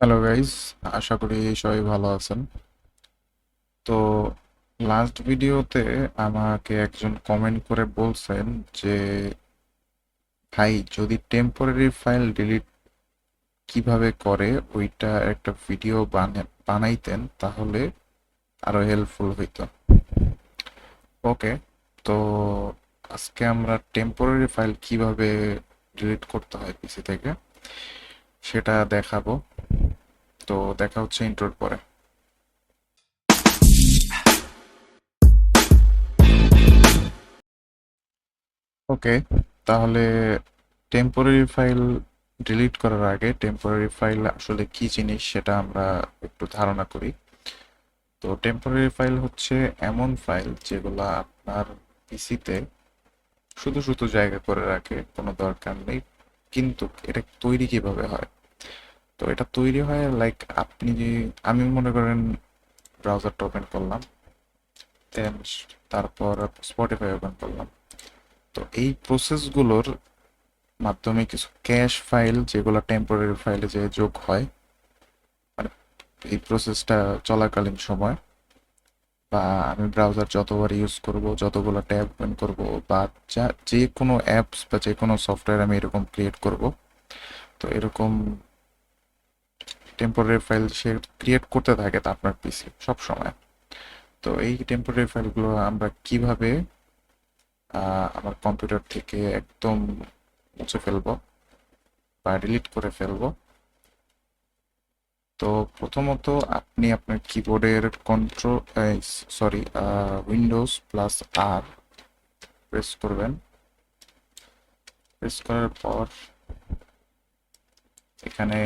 Hello guys আশা করি সবাই ভালো আছেন। তো লাস্ট ভিডিওতে আমাকে একজন কমেন্ট করে বলছেন যে, ভাই, যদি টেম্পোরারি ফাইল ডিলিট কীভাবে করে, ওইটা একটা ভিডিও বানাইতেন তাহলে আরও হেল্পফুল হইতো। ওকে তো আজকে আমরা টেম্পোরারি ফাইল কীভাবে ডিলিট করতে হয় পিসি থেকে, সেটা দেখাবো। তো দেখা হচ্ছে ইন্ট্রোর পরে। ওকে তাহলে টেম্পোরারি ফাইল ডিলিট করার আগে টেম্পোরারি ফাইল আসলে কি জিনিস সেটা আমরা একটু ধারণা করি। তো টেম্পোরারি ফাইল হচ্ছে এমন ফাইল যেগুলো আপনার পিসিতে শুধু শুধু জায়গা করে রাখে, কোনো দরকার নেই। কিন্তু এটা তৈরি কীভাবে হয়? তো এটা তৈরি হয় লাইক আপনি যে, আমি মনে করেন ব্রাউজারটা ওপেন করলাম দেন তারপর স্পটিফাই ওপেন করলাম। তো এই প্রসেসগুলোর মাধ্যমে কিছু ক্যাশ ফাইল যেগুলো টেম্পোরারি ফাইলে যে যোগ হয় মানে এই প্রসেসটা চলাকালীন সময়, বা আমি ব্রাউজার যতবার ইউজ করব, যতগুলো ট্যাব ওপেন করব, বা যা যে কোনো অ্যাপস বা যে কোনো সফটওয়্যার আমি এরকম ক্রিয়েট করব, তো এরকম টেম্পোরারি ফাইল সে ক্রিয়েট করতে থাকে তা আপনার পিসি সব সময়। তো এই টেম্পোরারি ফাইলগুলো আমরা কীভাবে আমার কম্পিউটার থেকে একদম মুছে ফেলব বা ডিলিট করে ফেলব? তো প্রথমত আপনি আপনার কিবোর্ডের control sorry windows plus R press করবেন। প্রেস করার পর এখানে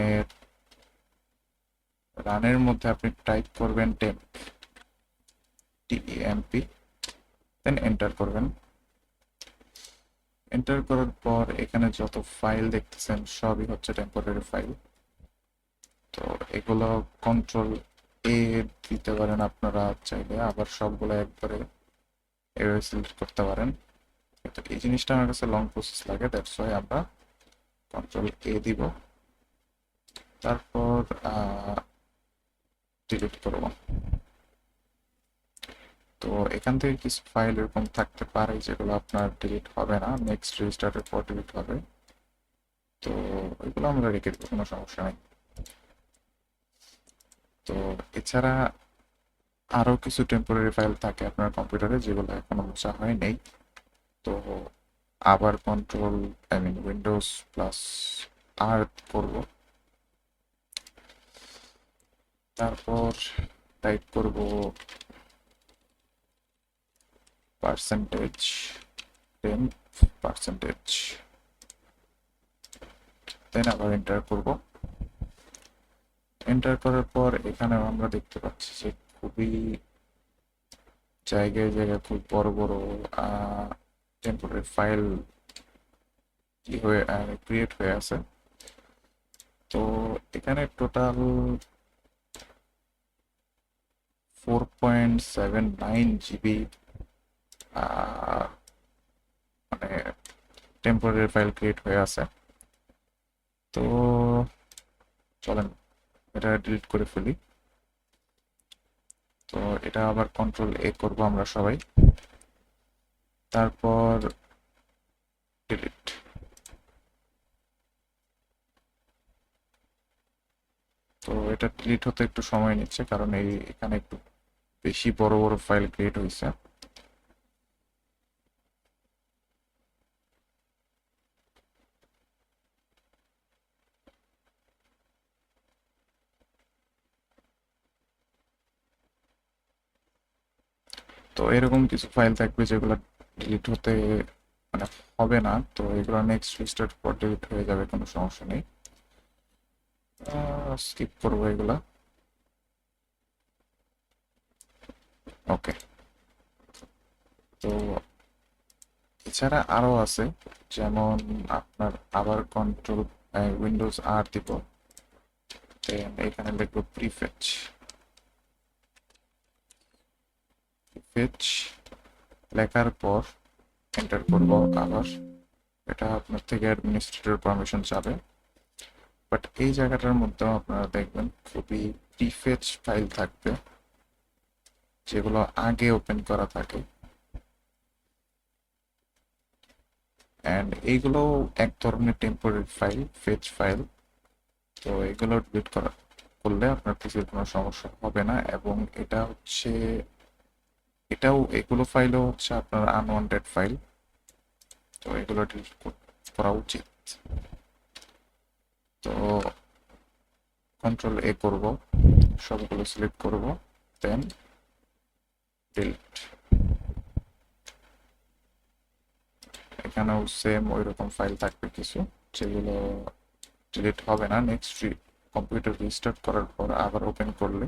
রানের মধ্যে আপনি টাইপ করবেন টেম্প টিএমপি দেন এন্টার করবেন। এন্টার করার পর এখানে যত ফাইল দেখতেছেন, সবই হচ্ছে টেম্পোরারি ফাইল তো এগুলো কন্ট্রোল এ দিতে পারেন আপনারা চাইলে, আবার সবগুলো একবারে এভাবে সিলেক্ট করতে পারেন। তো এই জিনিসটা আমার কাছে লং প্রসেস লাগে দ্যাটস ওয়াই আমরা কন্ট্রোল এ দিব। তারপর ডিলিট করব। তো এখান থেকে কিছু ফাইল এরকম থাকতে পারে যেগুলো আপনার ডিলিট হবে না নেক্সট রেজিস্টারের পর ডিলিট হবে। তো এগুলো আমরা রেখে দেবো, কোনো সমস্যা নেই। তো এছাড়া আরও কিছু টেম্পোরারি ফাইল থাকে আপনার কম্পিউটারে যেগুলো এখনও মোছা হয় নেই। তো আবার control I mean windows plus R করব। তারপর টাইপ করব পার্সেন্টেজ টেন পার্সেন্টেজ দেন আবার এন্টার করব। এন্টার করার পর এখানে আমরা দেখতে পাচ্ছি যে খুবই জায়গায় জায়গায় খুব বড় বড় টেম্পোরারি ফাইল কি হয়ে ক্রিয়েট হয়ে আছে। তো এখানে total four point seven nine GB মানে টেম্পোরারি ফাইল ক্রিয়েট হয়ে আছে। তো চলেন, এটা ডিলিট করে ফেলি। তো এটা আবার কন্ট্রোল এ করব আমরা সবাই। তারপর ডিলিট তো এটা ডিলিট হতে একটু সময় নিচ্ছে, কারণ এই এখানে একটু বেশি বড় বড় ফাইল ক্রিয়েট হয়েছে। তো এরকম কিছু ফাইল থাকবে যেগুলো ডিলিট হতে মানে হবে না। তো এগুলো নেক্সট রিস্টার্ট পর ডিলিট হয়ে যাবে, কোনো সমস্যা নেই। স্কিপ করব এগুলা। ওকে। তো এছাড়া আরও আছে, যেমন আপনার আবার কন্ট্রোল উইন্ডোজ আর দিব। এখানে লিখব প্রিফেচ প্রিফেচ লেখার পর এন্টার করব আবার। এটা আপনার থেকে অ্যাডমিনিস্ট্রেটর পারমিশন চাবে বাট এই জায়গাটার মধ্যেও আপনারা দেখবেন খুবই প্রিফেচ ফাইল থাকবে। যেগুলো আগে ওপেন করা থাকে। অ্যান্ড এইগুলো এক ধরনের টেম্পোরারি ফাইল ফেচ ফাইল তো এগুলো ডিলিট করা করলে আপনার পিসির কোনো সমস্যা হবে না এবং এটা হচ্ছে, এটাও, এগুলো ফাইলও হচ্ছে আপনার আনওয়ান্টেড ফাইল তো এগুলো ডিলিট করা উচিত। তো কন্ট্রোল এ করব, সবগুলো সিলেক্ট করব দেন ডিলিট এখানেও সেম ওই রকম ফাইল থাকবে কিছু যেগুলো ডিলিট হবে না নেক্সট কম্পিউটার রিস্টার্ট করার পর আবার ওপেন করলে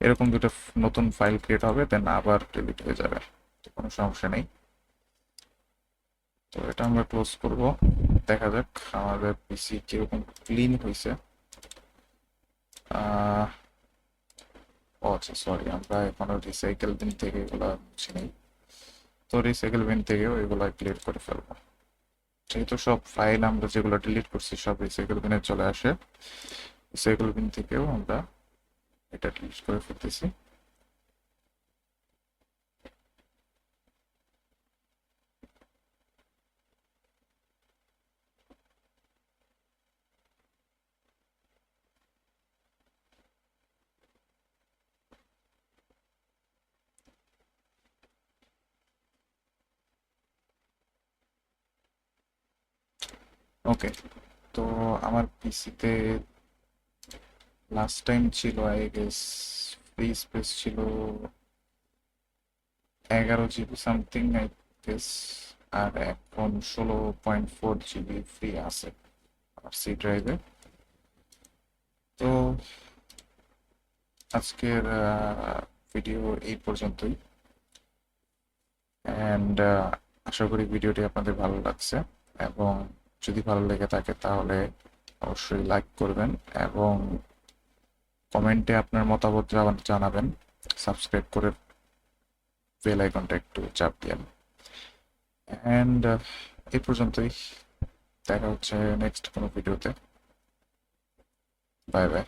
এরকম দুটো নতুন ফাইল ক্রিয়েট হবে দেন আবার ডিলিট হয়ে যাবে। কোনো সমস্যা নেই। তো এটা আমরা ক্লোজ করব। দেখা যাক আমাদের পিসি কীরকম ক্লিন হয়েছে আহ, ও আচ্ছা সরি আমরা এখনও রিসাইকেল বিন থেকে এগুলো মুছি নেই। তো রিসাইকেল বিন থেকেও এগুলো ক্লিয়ার করে ফেলব। যেহেতু সব ফাইল আমরা যেগুলো ডিলিট করছি, সব রিসাইকেল বিনে চলে আসে। রিসাইকেল বিন থেকেও আমরা এটা ডিলিট করে ফেলতেছি। ওকে তো আমার পিসিতে লাস্ট টাইম ছিল আই গেস ফ্রি স্পেস ছিল এগারো জিবি সামথিং আই গেস আর এখন ষোলো পয়েন্ট ফোর জিবি ফ্রি আছে আর সি ড্রাইভে তো আজকের ভিডিও এই পর্যন্তই। অ্যান্ড আশা করি ভিডিওটি আপনাদের ভালো লাগছে এবং যদি ভালো লেগে থাকে তাহলে অবশ্যই লাইক করবেন এবং কমেন্টে আপনার মতামত জানা- জানাবেন। সাবস্ক্রাইব করে বেল আইকনটা একটু চাপ দিয়েন। অ্যান্ড এই পর্যন্তই। দেখা হচ্ছে নেক্সট কোনো ভিডিওতে বাই বাই